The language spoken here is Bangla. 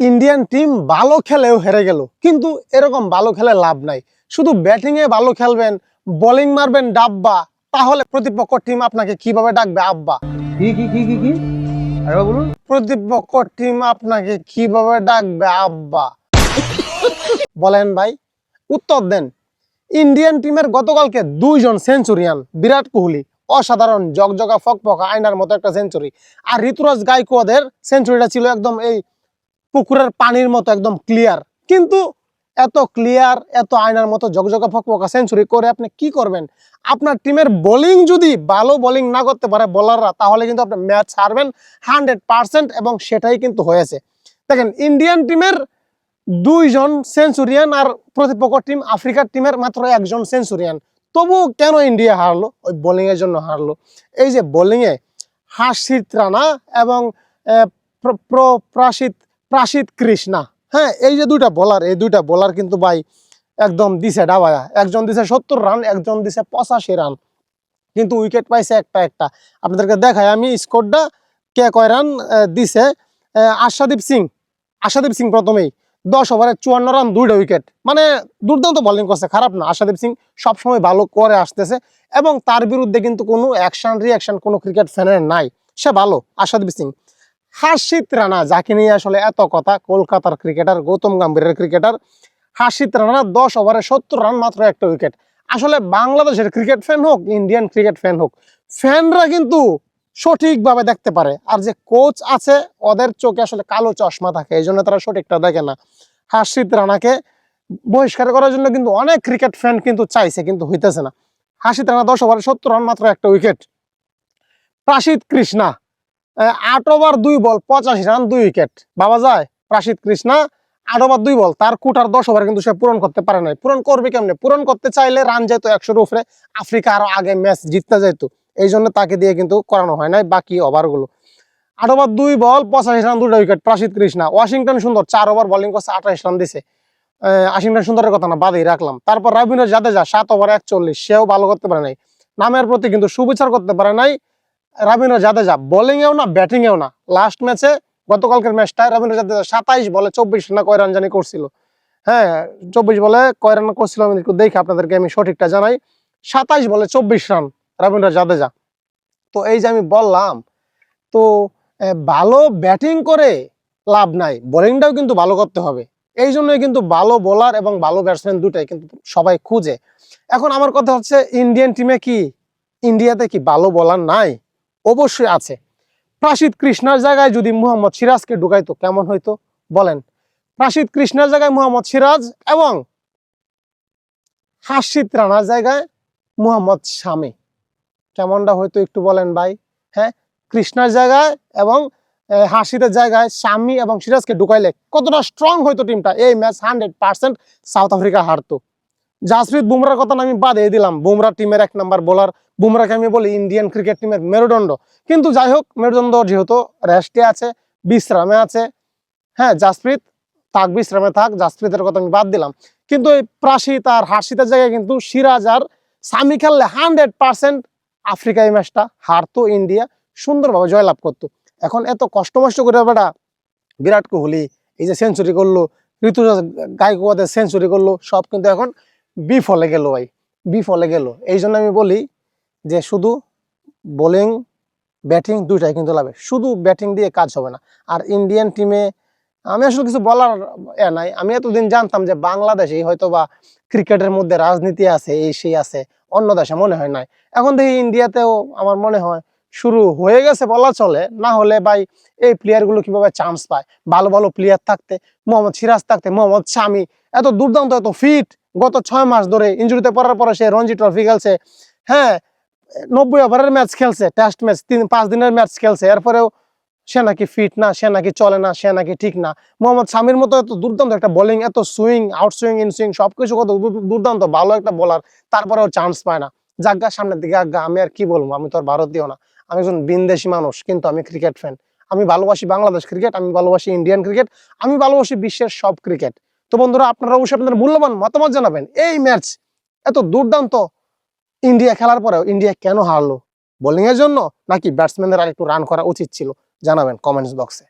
ইন্ডিয়ান টিম ভালো খেলেও হেরে গেল। কিন্তু এরকম ভালো খেলে লাভ নাই। শুধু ব্যাটিংয়ে ভালো খেলবেন বোলিং মারবেন ডাব্বা তাহলে প্রতিপক্ষ টিম আপনাকে কীভাবে ডাকবে আব্বা? কি কি কি কি কি? বলুন। প্রতিপক্ষ টিম আপনাকে কীভাবে ডাকবে আব্বা? বলেন ভাই উত্তর দেন। ইন্ডিয়ান টিমের গতকালকে দুইজন সেঞ্চুরিয়ান বিরাট কোহলি অসাধারণ জগজগা ফকফকা আয়নার মতো একটা সেঞ্চুরি আর ঋতুরাজ গাইকোয়াদের সেঞ্চুরিটা ছিল একদম এই পুকুরের পানির মতো একদম ক্লিয়ার কিন্তু এত ক্লিয়ার এত আয়নার মতো জগজগা ফকফকা সেঞ্চুরি করে আপনি কি করবেন? আপনার টিমের বোলিং যদি ভালো বোলিং না করতে পারে বোলাররা তাহলে কিন্তু আপনি ম্যাচ হারবেন হান্ড্রেড পার্সেন্ট এবং সেটাই কিন্তু হয়েছে। দেখেন ইন্ডিয়ান টিমের দুইজন সেঞ্চুরিয়ান আর প্রতিপক্ষ টিম আফ্রিকার টিমের মাত্র একজন সেঞ্চুরিয়ান তবু কেন ইন্ডিয়া হারলো? ওই বোলিং এর জন্য হারলো। এই যে বোলিং এ হাসিত রানা এবং আহ, প্র- প্র- প্রাসিত প্রাসিত কৃষ্ণা। হ্যাঁ এই যে দুইটা বোলার এই দুইটা বোলার কিন্তু ভাই একদম দিছে ডাবায়া একজন দিছে সত্তর রান একজন দিছে পঁচাশি রান কিন্তু উইকেট পাইছে একটা একটা। আপনাদেরকে দেখাই, আমি স্কোরটা কে কয় রান দিছে আশাদীপ সিং। আশাদীপ সিং প্রথমেই। দশ ওভারে চুয়ান্ন রান দুইটা উইকেট মানে দুর্দান্ত বোলিং করছে, খারাপ না। আশাদীপ সিং সবসময় ভালো করে আসতেছে এবং তার বিরুদ্ধে কিন্তু কোনো অ্যাকশন রিয়াকশন কোনো ক্রিকেট ফ্যানের নাই। সে ভালো, আশাদীপ সিং। হাসিত রানা যাকে নিয়ে আসলে এত কথা, কলকাতার ক্রিকেটার গৌতম গম্ভীরের ক্রিকেটার হাসিত রানা দশ ওভারে সত্তর রান মাত্র একটা উইকেট আসলে বাংলাদেশের ক্রিকেট ফ্যান হোক ইন্ডিয়ান ক্রিকেট ফ্যান হোক ফ্যানরা কিন্তু সঠিকভাবে দেখতে পারে। আর যে কোচ আছে, ওদের চোখে আসলে কালো চশমা থাকে, এই জন্য তারা সঠিকটা দেখে না। হাসিত রানাকে বহিষ্কার করার জন্য কিন্তু অনেক ক্রিকেট ফ্যান কিন্তু চাইছে, কিন্তু হইতেছে না। হাসিত রানা দশ ওভারে সত্তর রান মাত্র একটা উইকেট প্রাসিদ কৃষ্ণা আট ওভার দুই বল পঁচাশি রান দুই উইকেট। বাবা যায় প্রাসিদ কৃষ্ণা আট ওভার দুই বল। তার কুটার দশ ওভার কিন্তু সে পূরণ করতে পারে নাই। পূরণ করবে কেমনে? পূরণ করতে চাইলে রান যেত একশোর উপরে আফ্রিকা আরও আগে ম্যাচ জিততে যেত এই জন্য তাকে দিয়ে কিন্তু করানো হয় নাই বাকি ওভারগুলো। আট ওভার দুই বল পঁচাশি রান দুটো উইকেট। প্রাসিদ কৃষ্ণা ওয়াশিংটন সুন্দর চার ওভার বোলিং করছে আঠাশ রান দিছে। আহ, ওয়াশিংটন সুন্দরের কথা না বাদেই রাখলাম। তারপর রবীন্দ্র জাদেজা সাত ওভার একচল্লিশ সেও ভালো করতে পারে নাই। নামের প্রতি কিন্তু সুবিচার করতে পারে নাই। রবীন্দ্র জাদেজা বোলিং এও না ব্যাটিং এও না। লাস্ট ম্যাচে গতকালকের ম্যাচটায় রবীন্দ্র জাদেজা সাতাইশ বলে চব্বিশ না কয় রান জানি করছিল। হ্যাঁ চব্বিশ বলে কয় রান করছিল আমি একটু দেখি আপনাদেরকে আমি সঠিকটা জানাই। সাতাইশ বলে চব্বিশ রান রবীন্দ্র জাদেজা। তো এই যে আমি বললাম, তো ভালো ব্যাটিং করে লাভ নাই বোলিংটাও কিন্তু ভালো করতে হবে। এই জন্যই কিন্তু ভালো বোলার এবং ভালো ব্যাটসম্যান দুটাই কিন্তু সবাই খুঁজে। এখন আমার কথা হচ্ছে ইন্ডিয়ান টিমে কি ইন্ডিয়াতে কি ভালো বোলার নাই? অবশ্যই আছে। প্রাসিদ কৃষ্ণার জায়গায় যদি মুহাম্মদ সিরাজকে ঢুকাইতো, কেমন হইতো? বলেন। প্রাসিদ কৃষ্ণার জায়গায় মুহাম্মদ সিরাজ এবং হাসিদ রানার জায়গায় মুহাম্মদ শামি। কেমনটা হয়তো একটু বলেন ভাই? হ্যাঁ কৃষ্ণার জায়গায় এবং হাসিদের জায়গায় শামি এবং সিরাজকে ঢুকাইলে কতটা স্ট্রং হইতো টিমটা এই match hundred percent South Africa হারতো। Jasprit বুমরার কথা আমি বাদে দিলাম। বুমরা টিমের এক নাম্বার বোলার বুমরাকে আমি বলি ইন্ডিয়ান ক্রিকেট টিমের মেরুদণ্ড। কিন্তু যাই হোক মেরুদণ্ড যেহেতু রেস্টে আছে, বিশ্রামে আছে হ্যাঁ জাসপ্রীত থাক, বিশ্রামে থাক, জাসপ্রীতের কথা আমি বাদ দিলাম। কিন্তু এই প্রাসিত আর হাসিতের জায়গায় কিন্তু সিরাজ আর সামি খেললে হান্ড্রেড পার্সেন্ট আফ্রিকা এই ম্যাচটা হারতো ইন্ডিয়া সুন্দরভাবে জয়লাভ করতো। এখন এত কষ্ট মষ্ট করে বেটা বিরাট কোহলি এই যে সেঞ্চুরি করল, ঋতুরাজ গায়কোয়াদের সেঞ্চুরি করল, সব কিন্তু এখন বিফলে গেল ভাই বি ফলে গেল। এই জন্য আমি বলি যে শুধু বোলিং ব্যাটিং দুইটাই কিন্তু লাগবে শুধু ব্যাটিং দিয়ে কাজ হবে না। আর ইন্ডিয়ান টিমে আমি আসলে কিছু বলার এ নাই। আমি এতদিন জানতাম যে বাংলাদেশেই হয়তো বা ক্রিকেটের মধ্যে রাজনীতি আছে, এই সেই আছে, অন্য দেশে মনে হয় নাই। এখন দেখি ইন্ডিয়াতেও আমার মনে হয় শুরু হয়ে গেছে বলা চলে, না হলে ভাই এই প্লেয়ারগুলো কীভাবে চান্স পায়? ভালো ভালো প্লেয়ার থাকতে, মোহাম্মদ সিরাজ থাকতে, মোহাম্মদ শামি এত দুর্দান্ত, এত ফিট গত ছয় মাস ধরে ইঞ্জুরিতে পড়ার পরে সে রঞ্জি ট্রফি খেলছে। হ্যাঁ নব্বই ওভারের ম্যাচ খেলছে টেস্ট ম্যাচ তিন, পাঁচ দিনের ম্যাচ খেলছে। এরপরেও সে নাকি ফিট না, সে নাকি চলে না, সে নাকি ঠিক না। মোহাম্মদ শামির মতো এত দুর্দান্ত একটা বোলিং এত swing out swing in swing সবকিছু কত দুর্দান্ত, ভালো একটা বোলার তারপরেও চান্স পায় না। জাগা সামনের দিকে আজ্ঞা আমি আর কি বলব? আমি তো আর ভারতীয় না। আমি একজন বিনদেশি মানুষ, কিন্তু আমি ক্রিকেট ফ্যান আমি ভালোবাসি বাংলাদেশ ক্রিকেট আমি ভালোবাসি ইন্ডিয়ান ক্রিকেট আমি ভালোবাসি বিশ্বের সব ক্রিকেট তো বন্ধুরা, আপনারা অবশ্যই আপনাদের মূল্যবান মতামত জানাবেন। এই ম্যাচ এত দুর্দান্ত ইন্ডিয়া খেলার পরেও ইন্ডিয়া কেন হারলো বোলিংয়ের জন্য নাকি ব্যাটসম্যানদের আর একটু রান করা উচিত ছিল? জানাবেন কমেন্টস বক্সে